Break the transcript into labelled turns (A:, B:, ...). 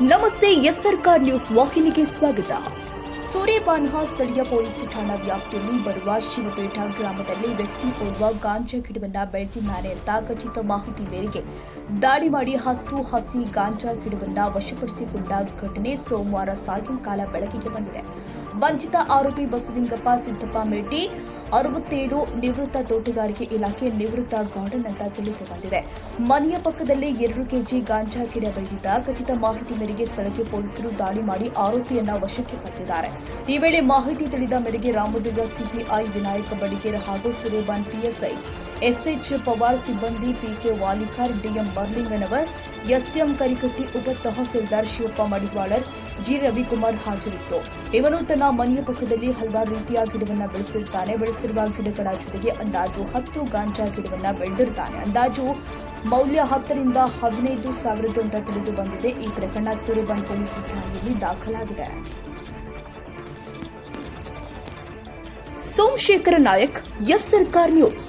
A: S Sarkar news ವಾಹಿನಿಗೆ ಸ್ವಾಗತ. ಸೂರ್ಯಪಾನ್ಹ ಸ್ಥಳೀಯ ಪೊಲೀಸ್ ಠಾಣಾ ವ್ಯಾಪ್ತಿಯಲ್ಲಿ ಬರುವ ಶಿವಪೇಟ ಗ್ರಾಮದಲ್ಲಿ ವ್ಯಕ್ತಿ ಓರ್ವ ಗಾಂಜಾ ಗಿಡವನ್ನ ಬೆಳೆದಿದ್ದಾನೆ ಅಂತ ಖಚಿತ ಮಾಹಿತಿ ಮೇರೆಗೆ ದಾಳಿ ಮಾಡಿ ಹತ್ತು ಹಸಿ ಗಾಂಜಾ ಗಿಡವನ್ನ ವಶಪಡಿಸಿಕೊಂಡ ಘಟನೆ ಸೋಮವಾರ ಸಾಯಂಕಾಲ ಬೆಳಕಿಗೆ ಬಂದಿದೆ. ಬಂಧಿತ ಆರೋಪಿ ಬಸಲಿಂಗಪ್ಪ ಸಿದ್ದಪ್ಪ ಮೇಟಿ ಅರವತ್ತೇಳು ನಿವೃತ್ತ ತೋಟಗಾರಿಕೆ ಇಲಾಖೆ ನಿವೃತ್ತ ಗಾರ್ಡನ್ ಅಂತ ತಿಳಿದು ಮನೆಯ ಪಕ್ಕದಲ್ಲಿ ಎರಡು ಕೆಜಿ ಗಾಂಜಾ ಗಿಡ ಬೆಳೆದಿದ್ದ ಖಚಿತ ಮಾಹಿತಿ ಮೇರೆಗೆ ಸ್ಥಳಕ್ಕೆ ಪೊಲೀಸರು ದಾಳಿ ಮಾಡಿ ಆರೋಪಿಯನ್ನ ವಶಕ್ಕೆ ಪಡೆದಿದ್ದಾರೆ. ಈ ವೇಳೆ ಮಾಹಿತಿ ತಿಳಿದ ಮೇರೆಗೆ ರಾಮದುರ್ಗ ಸಿಪಿಐ ವಿನಾಯಕ ಬಡಿಗೇರ್ ಹಾಗೂ ಸುರೇಬಾನ್ ಪಿಎಸ್ಐ. ಎಸ್ಎಚ್ ಪವಾರ್ ಸಿಬ್ಬಂದಿ PK Valikar DM Barlinganavar SM Karikatti ಉಪ ತಹಸೀಲ್ದಾರ್ ಶಿವಪ್ಪ ಮಡಿವಾಳರ್ ಜಿ ರವಿಕುಮಾರ್ ಹಾಜರಿತ್ತು ಇವನು ತನ್ನ ಮನೆಯ ಪಕ್ಕದಲ್ಲಿ ಹಲವಾರು ರೀತಿಯ ಗಿಡವನ್ನು ಬೆಳೆಸಿರುತ್ತಾನೆ ಬೆಳೆಸಿರುವ ಗಿಡಗಳ ಜೊತೆಗೆ ಅಂದಾಜು ಹತ್ತು ಗಾಂಜಾ ಗಿಡವನ್ನು ಬೆಳೆದಿರುತ್ತಾನೆ ಅಂದಾಜು ಮೌಲ್ಯ ಹತ್ತರಿಂದ ಹದಿನೈದು ಸಾವಿರದ ಅಂತ ತಿಳಿದು ಬಂದಿದೆ. ಈ ಪ್ರಕರಣ ಸಿರಿಬನ್ ಪೊಲೀಸ್ ಠಾಣೆಯಲ್ಲಿ ದಾಖಲಾಗಿದೆ. Somashekhara Nayak, S Sarkar news.